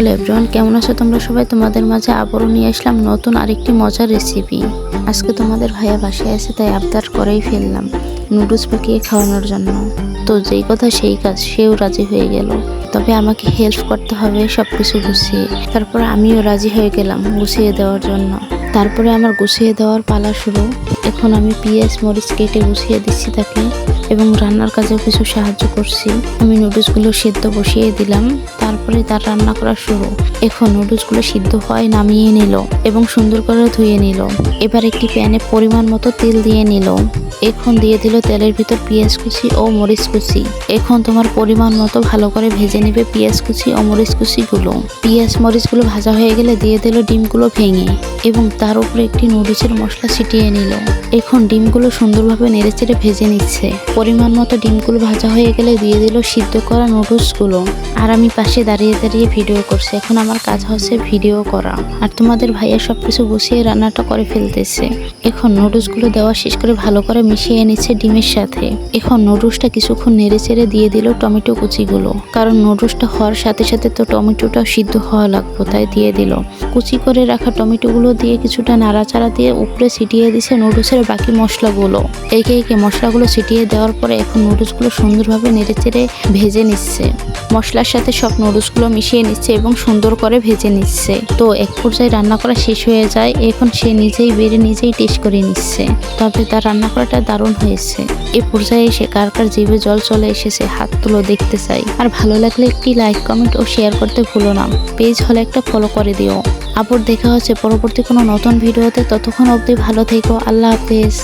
Hello everyone, কেমন আছো তোমরা সবাই? তোমাদের মাঝে আবারও নিয়ে আসলাম নতুন আরেকটি মজার রেসিপি আজকে তোমাদের ভাইয়া বাসায় আছে তাই আবদার করেই ফেললাম নুডলস পাকিয়ে খাওয়ানোর জন্য। তো যেই কথা সেই কাজ, সেও রাজি হয়ে গেল। তবে আমাকে হেল্প করতে হবে সব কিছু গুছিয়ে। তারপর আমিও রাজি হয়ে গেলাম গুছিয়ে দেওয়ার জন্য। তারপরে আমার গুছিয়ে দেওয়ার পালা শুরু। এখন আমি পেঁয়াজ, মরিচ কেটে গুছিয়ে দিচ্ছি তাকে এবং রান্নার কাজেও কিছু সাহায্য করছি। আমি নুডলসগুলো সেদ্ধ বসিয়ে দিলাম। তারপরে তার রান্না করা শুরু। এখন নুডলসগুলো সিদ্ধ হয়, নামিয়ে নিল এবং সুন্দর করে ধুয়ে নিল। এবার একটি প্যানে পরিমাণ মতো তেল দিয়ে নিল। এখন দিয়ে দিল তেলের ভিতর পেঁয়াজ কুচি ও মরিচ কুচি। এখন তোমার পরিমাণ মতো ভালো করে ভেজে নেবে পেঁয়াজ কুচি ও মরিচ কুচিগুলো। পেঁয়াজ, মরিচগুলো ভাজা হয়ে গেলে দিয়ে দিল ডিমগুলো ভেঙে এবং তার উপরে একটি নুডলসের মশলা ছিটিয়ে নিল। এখন ডিমগুলো সুন্দরভাবে নেড়েচেড়ে ভেজে নিচ্ছে। পরিমাণ মতো ডিমগুলো ভাজা হয়ে গেলে দিয়ে দিল সিদ্ধ করা নুডলসগুলো আর আমি পাশে দাঁড়িয়ে দাঁড়িয়ে ভিডিও করছে। এখন আমার কাজ হচ্ছে ভিডিও করা। আর তোমাদের ভাইয়া সব কিছু বসিয়ে রান্নাটা করে ফেলতেছে। এখন নুডলসগুলো দেওয়া শেষ করে ভালো করে মিশিয়ে নিচ্ছে ডিমের সাথে। এখন নুডলসটা কিছুক্ষণ নেড়ে চেড়ে দিয়ে দিল টমেটো কুচিগুলো। কারণ নুডলসটা হওয়ার সাথে সাথে তো টমেটোটা সিদ্ধ হওয়া লাগবে, তাই দিয়ে দিল। কুচি করে রাখা টমেটোগুলো দিয়ে কিছুটা নাড়াচাড়া দিয়ে উপরে ছিটিয়ে দিছে নুডলসের বাকি মশলাগুলো। একে একে মশলাগুলো ছিটিয়ে দেওয়ার পরে এখন নুডলসগুলো সুন্দরভাবে নেড়ে চেড়ে ভেজে নিচ্ছে। মশলার সাথে সব নুডলসগুলো মিশিয়ে নিচ্ছে এবং সুন্দর করে ভেজে নিচ্ছে। তো এক পর্যায়ে রান্না করা শেষ হয়ে যায়, এখন সে নিজেই বেড়ে নিজেই টেস্ট করে নিচ্ছে। তবে তার রান্না করাটা দারুণ হয়েছে। এ পর্যায়ে এসে কার কার জিভে জল চলে এসেছে হাত তুলো দেখতে চাই। আর ভালো লাগলে একটি লাইক কমেন্ট ও শেয়ার করতে ভুলো না। পেজ হলে একটা ফলো করে দিও। আবার দেখা হচ্ছে পরবর্তী কোনো নতুন ভিডিওতে ততক্ষণ অবধি ভালো থেকো। আল্লাহ হাফেজ।